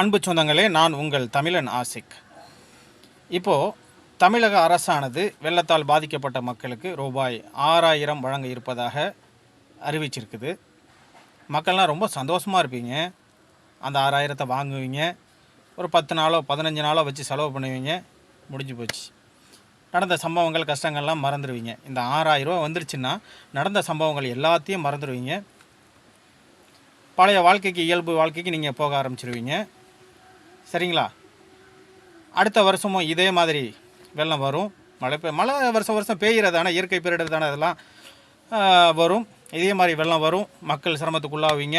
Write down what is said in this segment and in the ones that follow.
அன்பு சொந்தங்களே நான் உங்கள் தமிழன் ஆசிக். இப்போது தமிழக அரசானது வெள்ளத்தால் பாதிக்கப்பட்ட மக்களுக்கு ரூபாய் ஆறாயிரம் வழங்க இருப்பதாக அறிவிச்சிருக்குது. மக்கள்லாம் ரொம்ப சந்தோஷமாக இருப்பீங்க. அந்த ஆறாயிரத்தை வாங்குவீங்க. ஒரு பத்து நாளோ பதினஞ்சு நாளோ வச்சு செலவு பண்ணுவீங்க. முடிஞ்சு போச்சு. நடந்த சம்பவங்கள் கஷ்டங்கள்லாம் மறந்துடுவீங்க இந்த ஆறாயிரம் வந்துருச்சுன்னா நடந்த சம்பவங்கள் எல்லாத்தையும் மறந்துடுவீங்க பழைய வாழ்க்கைக்கு இயல்பு வாழ்க்கைக்கு நீங்கள் போக ஆரம்பிச்சிருவீங்க. சரிங்களா? அடுத்த வருஷமும் இதே மாதிரி வெள்ளம் வரும். மழை பெய் மழை வருஷம் வருஷம் பெய்கிறது ஆனால் இயற்கை பேரிடர் தானே அதெல்லாம் வரும். இதே மாதிரி வெள்ளம் வரும். மக்கள் சிரமத்துக்குள்ளாவீங்க.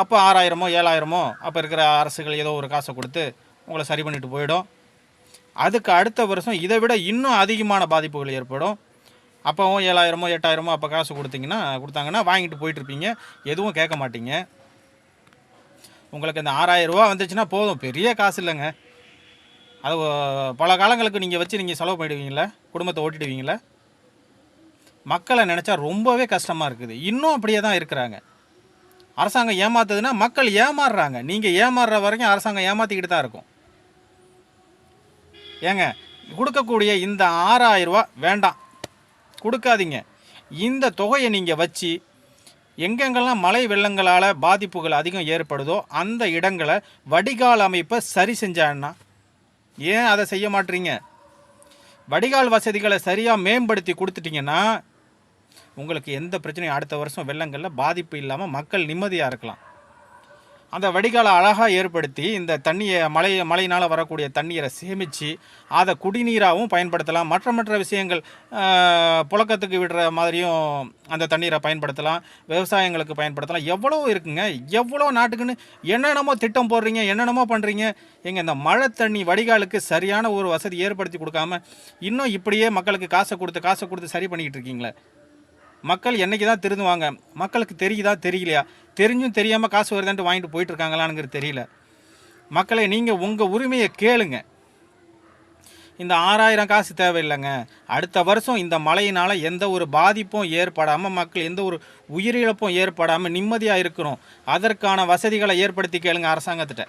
அப்போ ஆறாயிரமோ ஏழாயிரமோ அப்போ இருக்கிற அரசுகள் ஏதோ ஒரு காசை கொடுத்து உங்களை சரி பண்ணிட்டு போயிடும். அதுக்கு அடுத்த வருஷம் இதை விட இன்னும் அதிகமான பாதிப்புகள் ஏற்படும். அப்போவும் ஏழாயிரமோ எட்டாயிரமோ அப்போ காசு கொடுத்தீங்கன்னா கொடுத்தாங்கன்னா வாங்கிட்டு போயிட்டுருப்பீங்க எதுவும் கேட்க மாட்டீங்க. உங்களுக்கு இந்த ஆறாயிரம் ரூபா வந்துச்சுன்னா போதும். பெரிய காசு இல்லைங்க. அது பல காலங்களுக்கு நீங்கள் வச்சு நீங்கள் செலவு பண்ணிடுவீங்களே குடும்பத்தை ஓட்டிடுவீங்களே மக்களை நினச்சா ரொம்பவே கஷ்டமாக இருக்குது. இன்னும் அப்படியே தான் இருக்கிறாங்க. அரசாங்கம் ஏமாத்துதுன்னா மக்கள் ஏமாறுறாங்க. நீங்கள் ஏமாறுற வரைக்கும் அரசாங்கம் ஏமாற்றிக்கிட்டு தான் இருக்கும். ஏங்க கொடுக்கக்கூடிய இந்த ஆறாயிரம் ரூபா வேண்டாம். கொடுக்காதீங்க. இந்த தொகையை நீங்கள் வச்சு எங்கெங்கெல்லாம் மழை வெள்ளங்களால் பாதிப்புகள் அதிகம் ஏற்படுதோ அந்த இடங்களை வடிகால் அமைப்பை சரி செஞ்சான்னா? ஏன் அதை செய்ய மாட்டீங்க? வடிகால் வசதிகளை சரியாக மேம்படுத்தி கொடுத்துட்டிங்கன்னா உங்களுக்கு எந்த பிரச்சனையும் அடுத்த வருஷம் வெள்ளங்களில் பாதிப்பு இல்லாமல் மக்கள் நிம்மதியாக இருக்கலாம். அந்த வடிகாலை அழகாக ஏற்படுத்தி இந்த தண்ணியை மழை மழையினால் வரக்கூடிய தண்ணீரை சேமித்து அதை குடிநீராகவும் பயன்படுத்தலாம். மற்ற மற்ற விஷயங்கள் புழக்கத்துக்கு விடுற மாதிரியும் அந்த தண்ணீரை பயன்படுத்தலாம். விவசாயங்களுக்கு பயன்படுத்தலாம். எவ்வளோ இருக்குங்க? எவ்வளோ நாட்டுக்குன்னு என்னென்னமோ திட்டம் போடுறீங்க என்னென்னமோ பண்ணுறீங்க எங்கள் இந்த மழை தண்ணி வடிகாலுக்கு சரியான ஒரு வசதி ஏற்படுத்தி கொடுக்காம இன்னும் இப்படியே மக்களுக்கு காசை கொடுத்து காசை கொடுத்து சரி பண்ணிக்கிட்டு இருக்கீங்களே? மக்கள் என்றைக்கு தான் திருந்துவாங்க? மக்களுக்கு தெரியுதா தெரியலையா? தெரிஞ்சும் தெரியாமல் காசு வருதான்ட்டு வாங்கிட்டு போயிட்டுருக்காங்களானுங்கிறது தெரியல. மக்களை நீங்கள் உங்கள் உரிமையை கேளுங்க. இந்த ஆறாயிரம் காசு தேவையில்லைங்க. அடுத்த வருஷம் இந்த மழையினால் எந்த ஒரு பாதிப்பும் ஏற்படாமல் மக்கள் எந்த ஒரு உயிரிழப்பும் ஏற்படாமல் நிம்மதியாக இருக்கிறோம். அதற்கான வசதிகளை ஏற்படுத்தி கேளுங்க அரசாங்கத்திட்ட.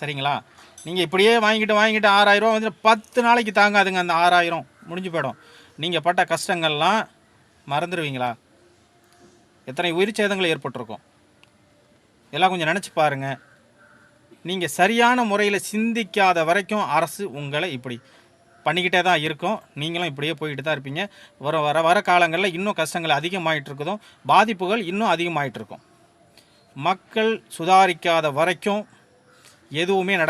சரிங்களா? நீங்கள் இப்படியே வாங்கிட்டு வாங்கிட்டு ஆறாயிரம் ரூபா வந்து பத்து நாளைக்கு தாங்காதுங்க அந்த ஆறாயிரம். முடிஞ்சு போயிடும். நீங்கள் பட்ட கஷ்டங்கள்லாம் மறந்துடுவீங்களா எத்தனை உயிர் சேதங்கள் ஏற்பட்டிருக்கும்? எல்லாம் கொஞ்சம் நினச்சி பாருங்கள் நீங்கள் சரியான முறையில் சிந்திக்காத வரைக்கும் அரசு உங்களை இப்படி பண்ணிக்கிட்டே தான் இருக்கும். நீங்களும் இப்படியே போய்கிட்டு தான் இருப்பீங்க. வர வர வர காலங்களில் இன்னும் கஷ்டங்கள் அதிகமாகிட்டு இருக்குதும் பாதிப்புகள் இன்னும் அதிகமாகிட்டு இருக்கும். மக்கள் சுதாரிக்காத வரைக்கும் எதுவுமே நடக்க